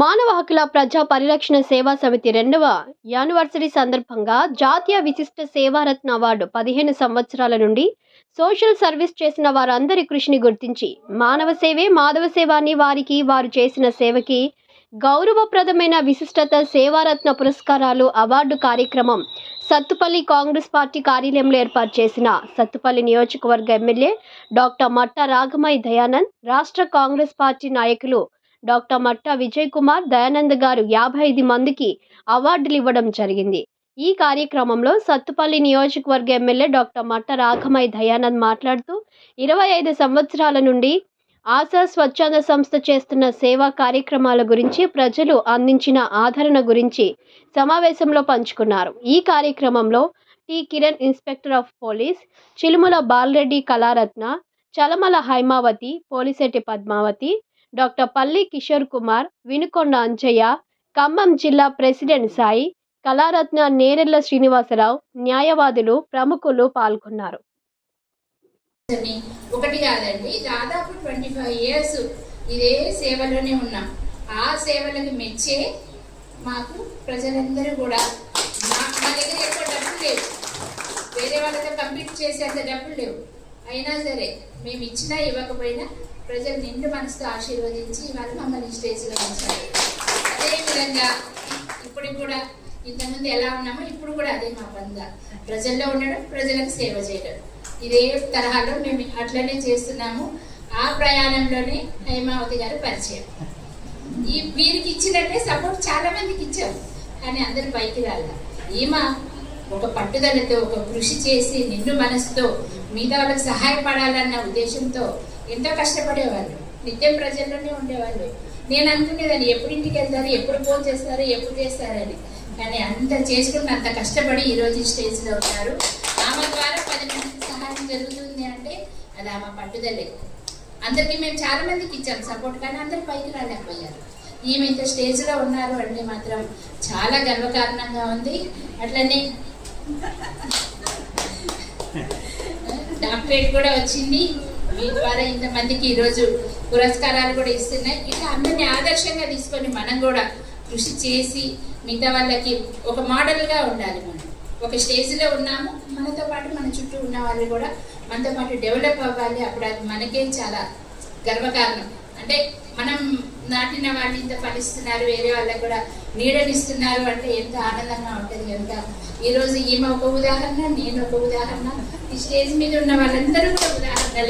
మానవ హక్కుల ప్రజా పరిరక్షణ సేవా సమితి రెండవ యానివర్సరీ సందర్భంగా జాతీయ విశిష్ట సేవారత్న అవార్డు పదిహేను సంవత్సరాల నుండి సోషల్ సర్వీస్ చేసిన వారందరి కృషిని గుర్తించి మానవ సేవే మాధవ సేవ అని వారికి వారు చేసిన సేవకి గౌరవప్రదమైన విశిష్టత సేవారత్న పురస్కారాలు అవార్డు కార్యక్రమం సత్తుపల్లి కాంగ్రెస్ పార్టీ కార్యాలయంలో ఏర్పాటు చేసిన సత్తుపల్లి నియోజకవర్గ ఎమ్మెల్యే డాక్టర్ మట్టా రాఘమయ్య దయానంద్ రాష్ట్ర కాంగ్రెస్ పార్టీ నాయకులు డాక్టర్ మట్టా విజయ్ కుమార్ దయానంద్ గారు యాభై ఐదు మందికి అవార్డులు ఇవ్వడం జరిగింది. ఈ కార్యక్రమంలో సత్తుపల్లి నియోజకవర్గ ఎమ్మెల్యే డాక్టర్ మట్ట రాఘమయ్య దయానంద్ మాట్లాడుతూ ఇరవై ఐదు సంవత్సరాల నుండి ఆశా స్వచ్ఛంద సంస్థ చేస్తున్న సేవా కార్యక్రమాల గురించి ప్రజలు అందించిన ఆదరణ గురించి సమావేశంలో పంచుకున్నారు. ఈ కార్యక్రమంలో T Kiran inspector of police Chilumala Balareddy Kalaratna Chalamala Haimavathi Polisetty Padmavathi doctor Palli Kishore Kumar Vinukonda Anchaiah Khammam జిల్లా ప్రెసిడెంట్ సాయి కళారత్న నేరెళ్ళ శ్రీనివాసరావు న్యాయవాదులు ప్రముఖులు పాల్గొన్నారు. ఒకటి కాదండి దాదాపు ట్వంటీ ఫైవ్ ఇయర్స్ ఇదే సేవలోనే ఉన్నాం. ఆ సేవలకు మెచ్చే మాకు ప్రజలందరూ కూడా మా మా దగ్గర ఎక్కువ డబ్బులు లేవు. వేరే వాళ్ళతో కంప్లీట్ చేసేంత డబ్బులు లేవు. అయినా సరే మేము ఇచ్చినా ఇవ్వకపోయినా ప్రజలు నిండు మనసుతో ఆశీర్వదించి వాళ్ళు మమ్మల్ని స్టేజ్లో ఉంచారు. అదేవిధంగా ఇప్పుడు కూడా ఇంతకుముందు ఎలా ఉన్నామో ఇప్పుడు కూడా అదే మా బంధ ప్రజల్లో ఉండడం ప్రజలకు సేవ చేయడం. ఇదే తరహాలో మేము అట్లనే చేస్తున్నాము. ఆ ప్రయాణంలోనే హైమావతి గారు పరిచయం. ఈ వీరికి ఇచ్చినట్టే సపోర్ట్ చాలా మందికి ఇచ్చాం. కానీ అందరు పైకి రాలే ఈమె ఒక పట్టుదలతో ఒక కృషి చేసి నిండు మనసుతో మిగతా వాళ్ళకి సహాయపడాలన్న ఉద్దేశంతో ఎంతో కష్టపడేవాళ్ళు. నిత్యం ప్రజల్లోనే ఉండేవాళ్ళు. నేను అనుకునేదాన్ని ఎప్పుడు ఇంటికి వెళ్తారు ఎప్పుడు ఫోన్ చేస్తారు ఎప్పుడు చేస్తారని. కానీ అంత చేసుకుని అంత కష్టపడి ఈ రోజు స్టేజ్లో ఉన్నారు. ఆమె ద్వారా పది మందికి సహాయం జరుగుతుంది అంటే అది ఆమె పట్టుదలే. అందరికీ మేము చాలా మందికి ఇచ్చాం సపోర్ట్ కానీ అందరు పైకి రాలేకపోయారు. ఈమె ఇంత స్టేజ్లో ఉన్నారు అంటే మాత్రం చాలా గర్వకారణంగా ఉంది. అట్లనే డాక్టరేట్ కూడా వచ్చింది. మీ ద్వారా ఇంతమందికి ఈరోజు పురస్కారాలు కూడా ఇస్తున్నాయి. ఇట్లా అందరినీ ఆదర్శంగా తీసుకొని మనం కూడా కృషి చేసి మిగతా వాళ్ళకి ఒక మోడల్గా ఉండాలి మనం. ఒక స్టేజ్లో ఉన్నాము. మనతో పాటు మన చుట్టూ ఉన్న వాళ్ళు కూడా మనతో పాటు డెవలప్ అవ్వాలి. అప్పుడు అది మనకే చాలా గర్వకారణం. అంటే మనం నాటిన వాళ్ళు ఇంత ఫలిస్తున్నారు వేరే వాళ్ళకి కూడా నీడనిస్తున్నారు అంటే ఎంత ఆనందంగా ఉంటుంది కనుక. ఈరోజు ఈమె ఒక ఉదాహరణ నేను ఒక ఉదాహరణ. ఈ స్టేజ్ మీద ఉన్న వాళ్ళందరూ కూడా ఉదాహరణలు